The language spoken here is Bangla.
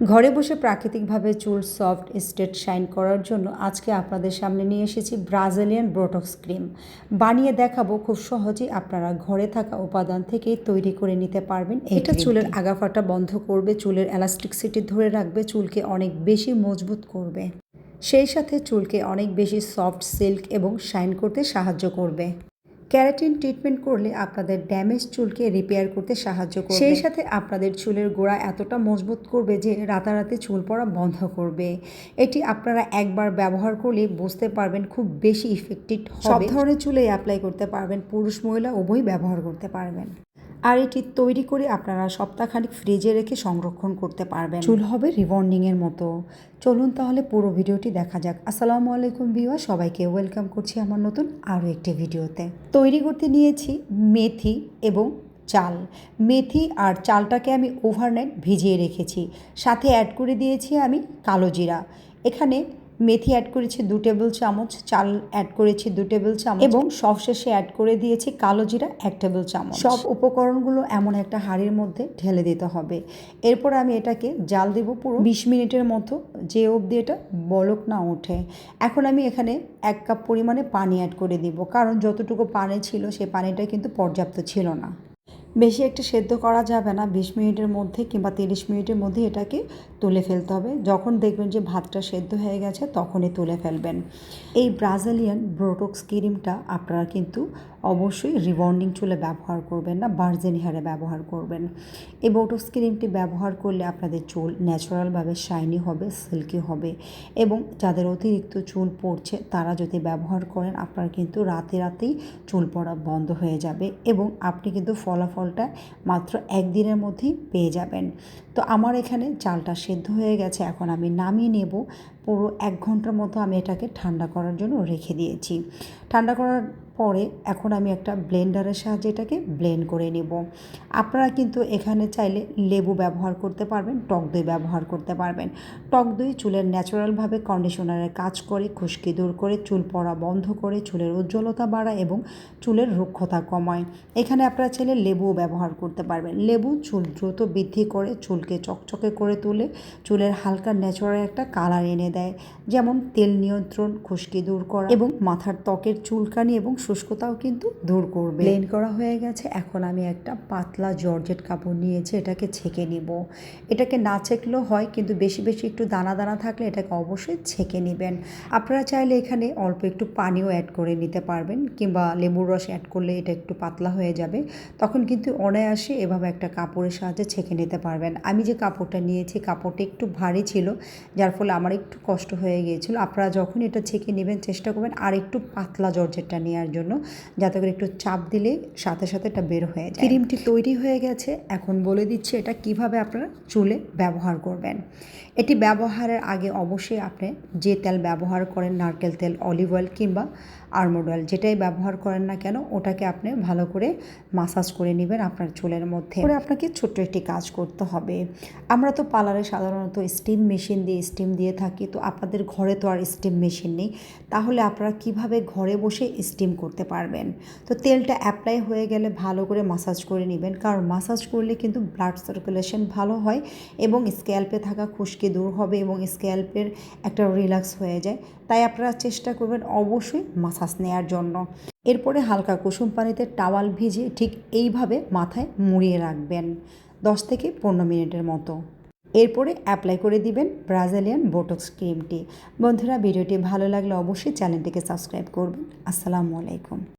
ঘরে বসে প্রাকৃতিকভাবে চুল সফট স্টেট শাইন করার জন্য আজকে আপনাদের সামনে নিয়ে এসেছি ব্রাজিলিয়ান ব্রোটক্স ক্রিম। বানিয়ে দেখাবো খুব সহজেই আপনারা ঘরে থাকা উপাদান থেকেই তৈরি করে নিতে পারবেন। এটা চুলের আগাফাটা বন্ধ করবে চুলের এলাস্টিকসিটি ধরে রাখবে চুলকে অনেক বেশি মজবুত করবে। সেই সাথে চুলকে অনেক বেশি সফট সিল্ক এবং শাইন করতে সাহায্য করবে। ক্যারাটিন ট্রিটমেন্ট করলে আপনাদের ড্যামেজ চুলকে রিপেয়ার করতে সাহায্য করবে। সেই সাথে আপনাদের চুলের গোড়া এতটা মজবুত করবে যে রাতারাতি চুল পড়া বন্ধ করবে। এটি আপনারা একবার ব্যবহার করলে বুঝতে পারবেন খুব বেশি ইফেক্টিভ সব ধরনের চুলেই অ্যাপ্লাই করতে পারবেন। পুরুষ মহিলা উভয় ব্যবহার করতে পারবেন। আর এটি তৈরি করে আপনারা সপ্তাহখানিক ফ্রিজে রেখে সংরক্ষণ করতে পারবেন। চুল হবে রিবন্ডিংয়ের মতো। চলুন তাহলে পুরো ভিডিওটি দেখা যাক। আসসালামু আলাইকুম বিওয়া সবাইকে ওয়েলকাম করছি আমার নতুন আরও একটি ভিডিওতে। তৈরি করতে নিয়েছি মেথি এবং চাল। মেথি আর চালটাকে আমি ওভারনাইট ভিজিয়ে রেখেছি। সাথে অ্যাড করে দিয়েছি আমি কালো জিরা। এখানে মেথি অ্যাড করেছি দু টেবিল চামচ, চাল অ্যাড করেছি দু টেবিল চামচ এবং সবশেষে অ্যাড করে দিয়েছি কালো জিরা এক টেবিল চামচ। সব উপকরণগুলো এমন একটা হাঁড়ির মধ্যে ঢেলে দিতে হবে। এরপর আমি এটাকে জাল দেবো পুরো। বিশ মিনিটের মতো, যে অবধি এটা বলক না ওঠে। এখন আমি এখানে এক কাপ পরিমাণে পানি অ্যাড করে দিব, কারণ যতটুকু পানি ছিল সেই পানিটা কিন্তু পর্যাপ্ত ছিল না। বেশি একটা সেদ্ধ করা যাবে না। বিশ মিনিটের মধ্যে কিংবা তিরিশ মিনিটের মধ্যে এটাকে তুলে ফেলতে হবে। যখন দেখবেন যে ভাতটা সেদ্ধ হয়ে গেছে, তখনই তুলে ফেলবেন। এই ব্রাজিলিয়ান ব্রোটক্স ক্রিমটা আপনারা কিন্তু অবশ্যই রিবন্ডিং চুলে ব্যবহার করবেন না বার্জেন হেয়ারে ব্যবহার করবেন। এই বোটক্স ক্রিমটি ব্যবহার করলে আপনাদের চুল ন্যাচারালভাবে শাইনি হবে সিল্কি হবে এবং যাদের অতিরিক্ত চুল পড়ছে, তারা যদি ব্যবহার করেন, আপনার কিন্তু রাতে রাতেই চুল পড়া বন্ধ হয়ে যাবে এবং আপনি কিন্তু ফলাফলটা মাত্র একদিনের মধ্যেই পেয়ে যাবেন। তো আমার এখানে চালটা সেদ্ধ হয়ে গেছে এখন আমি নামিয়ে নেব। পুরো এক ঘণ্টার মতো আমি এটাকে ঠান্ডা করার জন্য রেখে দিয়েছি। ঠান্ডা করার পরে এখন আমি একটা ব্লেন্ডারের সাহায্যে এটাকে ব্লেন্ড করে নেব। আপনারা কিন্তু এখানে চাইলে লেবু ব্যবহার করতে পারবেন, টক দই ব্যবহার করতে পারবেন। টক দই চুলের ন্যাচারালভাবে কন্ডিশনারের কাজ করে, খুশকি দূর করে, চুল পড়া বন্ধ করে, চুলের উজ্জ্বলতা বাড়ায় এবং চুলের রুক্ষতা কমায়। এখানে আপনারা চাইলে লেবুও ব্যবহার করতে পারবেন। লেবু চুল দ্রুত বৃদ্ধি করে, চুলকে চকচকে করে তুলে, চুলের হালকা ন্যাচারাল একটা কালার এনে দেয়। যেমন তেল নিয়ন্ত্রণ, খুশকি দূর করা এবং মাথার ত্বকের চুলকানি এবং শুষ্কতাও কিন্তু দূর করবে। ব্লেন্ড করা হয়ে গেছে, এখন আমি একটা পাতলা জর্জেট কাপড় নিয়েছি, এটাকে ছেঁকে নিব। এটাকে না ছেঁকলেও হয়, কিন্তু বেশি বেশি একটু দানা দানা থাকলে এটাকে অবশ্যই ছেঁকে নেবেন। আপনারা চাইলে এখানে অল্প একটু পানিও অ্যাড করে নিতে পারবেন, কিংবা লেবুর রস অ্যাড করলে এটা একটু পাতলা হয়ে যাবে। তখন কিন্তু অনায়াসে এভাবে একটা কাপড়ের সাহায্যে ছেঁকে নিতে পারবেন। আমি যে কাপড়টা নিয়েছি, কাপড়টা একটু ভারী ছিল, যার ফলে আমার একটু কষ্ট হয়ে গিয়েছিল। আপনারা যখন এটা ছেঁকে নেবেন চেষ্টা করবেন আর একটু পাতলা জর্জেটটা নেওয়ার জন্য যাতে করে একটু চাপ দিলে সাথে সাথে এটা বের হয়ে যায়। ক্রিমটি তৈরি হয়ে গেছে। এখন বলে দিচ্ছি এটা কীভাবে আপনারা চুলে ব্যবহার করবেন। এটি ব্যবহারের আগে অবশ্যই আপনি যে তেল ব্যবহার করেন নারকেল তেল অলিভ অয়েল কিংবা আলমন্ড অয়েল যেটাই ব্যবহার করেন না কেন ওটাকে আপনি ভালো করে মাসাজ করে নেবেন আপনার চুলের মধ্যে। করে আপনাকে ছোট্ট একটি কাজ করতে হবে। আমরা তো পার্লারে সাধারণত স্টিম মেশিন দিয়ে স্টিম দিয়ে থাকি তো আপনাদের ঘরে তো আর স্টিম মেশিন নেই। তাহলে আপনারা কীভাবে ঘরে বসে স্টিম করতে পারবেন? তো তেলটা অ্যাপ্লাই হয়ে গেলে ভালো করে মাসাজ করে নেবেন। কারণ মাসাজ করলে কিন্তু ব্লাড সার্কুলেশন ভালো হয় এবং স্ক্যাল্পে থাকা খুশকি দূর হবে এবং স্ক্যাল্পের একটা রিল্যাক্স হয়ে যায়। তাই আপনারা চেষ্টা করবেন অবশ্যই মাসাজ নেওয়ার জন্য। এরপরে হালকা কুসুম পানিতে টাওয়াল ভিজিয়ে ঠিক এইভাবে মাথায় মুড়িয়ে রাখবেন। দশ থেকে পনেরো মিনিটের মতো। এরপরে অ্যাপ্লাই করে দিবেন ব্রাজিলিয়ান বোটক্স ক্রিমটি বন্ধুরা, ভিডিওটি ভালো লাগলে অবশ্যই চ্যানেলটিকে সাবস্ক্রাইব করবেন। আসসালামু আলাইকুম।